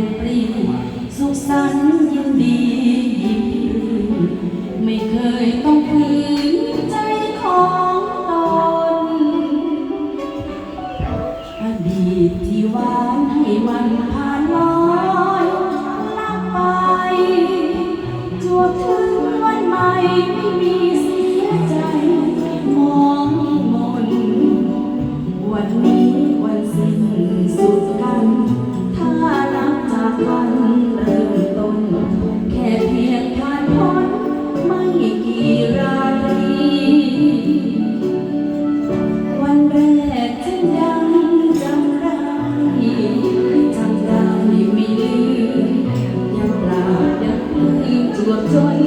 ฝันเราอาจเพลงปรีสุขสันต์ยินดียินรื่นไม่เคยต้องฝืนใจของตนอดีตที่หวานให้วันผ่านลอย what joy.